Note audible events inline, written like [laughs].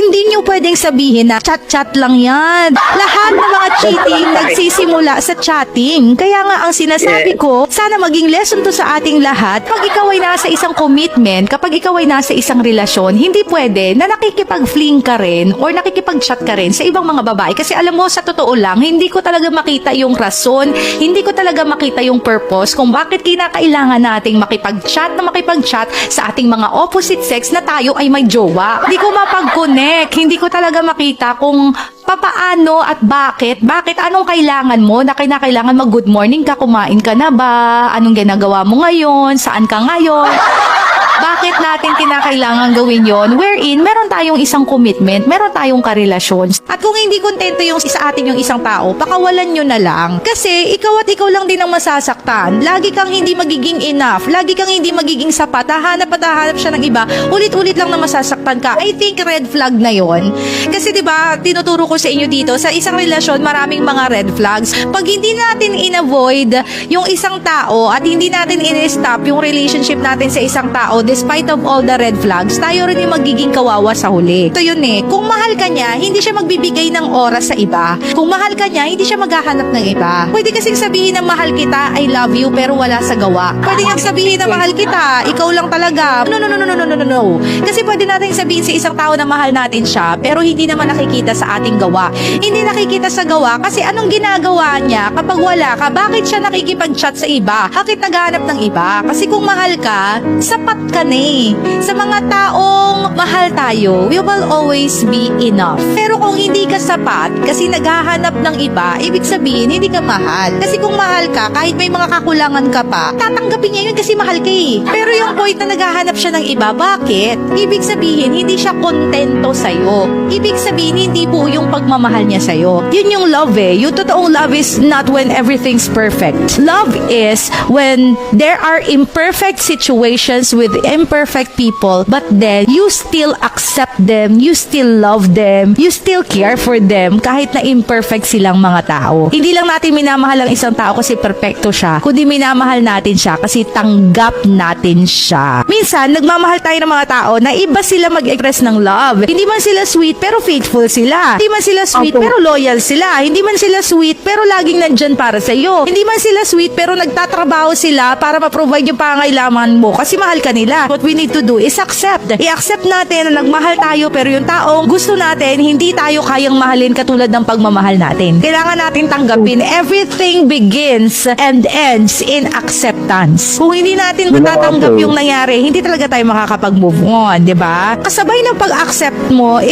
Hindi nyo pwedeng sabihin na chat-chat lang yan. Lahat ng mga cheating [laughs] nagsisimula sa chatting. Kaya nga ang sinasabi ko, sana maging lesson to sa ating lahat. Pag ikaw ay nasa isang commitment, kapag ikaw ay nasa isang relasyon, hindi pwede na nakikipag-fling ka rin or nakikipag-chat ka rin sa ibang mga babae. Kasi alam mo, sa totoo lang, hindi ko talaga makita yung rason, hindi ko talaga makita yung purpose kung bakit kinakailangan nating makipag-chat na makipag-chat sa ating mga opposite sex na tayo ay may jowa. Hindi ko mapag-connect, hindi ko talaga makita kung papaano at bakit, bakit? Anong kailangan mo? Na kinakailangan mag good morning ka, kumain ka na ba, anong ginagawa mo ngayon, saan ka ngayon, bakit natin kinakailangan gawin yon? Wherein, meron tayong isang commitment, meron tayong karelasyon. At kung hindi kontento yung sa atin yung isang tao, pakawalan nyo na lang. Kasi ikaw at ikaw lang din ang masasaktan. Lagi kang hindi magiging enough. Lagi kang hindi magiging sapat. Hahanap at hahanap siya ng iba. Ulit-ulit lang na masasaktan ka. I think red flag na yon. Kasi 'di ba, tinuturo ko sa inyo dito, sa isang relasyon maraming mga red flags. Pag hindi natin in-avoid yung isang tao at hindi natin in-stop yung relationship natin sa isang tao despite of all the red flags, tayo rin yung magiging kawawa sa huli. Ito yun eh. Kung mahal ka niya, hindi siya magbibigay ng oras sa iba. Kung mahal ka niya, hindi siya maghahanap ng iba. Pwede kasing sabihin na mahal kita, I love you, pero wala sa gawa. Pwede nga sabihin na mahal kita, ikaw lang talaga. No, no, no, no, no, no, no, no, no. Kasi pwede natin sabihin sa isang tao na mahal natin siya, pero hindi naman nakikita sa ating gawa. Hindi nakikita sa gawa kasi anong ginagawa niya kapag wala ka? Bakit siya nakikipag-chat sa iba? Bakit naghahanap ng iba? Kasi kung mahal ka, sapat ka na eh. Sa mga taong mahal tayo, we will always be enough. Pero kung hindi ka sapat, kasi naghahanap ng iba, ibig sabihin, hindi ka mahal. Kasi kung mahal ka, kahit may mga kakulangan ka pa, tatanggapin niya yun kasi mahal ka eh. Pero yung point na naghahanap siya ng iba, bakit? Ibig sabihin, hindi siya kontento sa'yo. Ibig sabihin, hindi po yung pagmamahal niya sa'yo. Yun yung love eh. Yung totoong love is not when everything's perfect. Love is when there are imperfect situations with imperfect people, but then you still accept them, you still love them, you still care for them kahit na imperfect silang mga tao. Hindi lang natin minamahal ang isang tao kasi perfecto siya, kundi minamahal natin siya kasi tanggap natin siya. Minsan, nagmamahal tayo ng mga tao na iba sila mag-express ng love. Hindi man sila sweet pero faithful sila. Hindi man sila sweet pero loyal sila. Hindi man sila sweet pero laging nandyan para sa iyo. Hindi man sila sweet pero nagtatrabaho sila para ma-provide yung pangailangan mo kasi mahal ka nila. What we need to do is accept. I-accept natin na nagmahal tayo pero yung taong gusto natin hindi tayo kayang mahalin katulad ng pagmamahal natin. Kailangan natin tanggapin everything begins and ends in acceptance. Kung hindi natin ako. yung nangyari, hindi talaga tayo makakapag-move on, di ba? Kasabay ng pag-accept mo,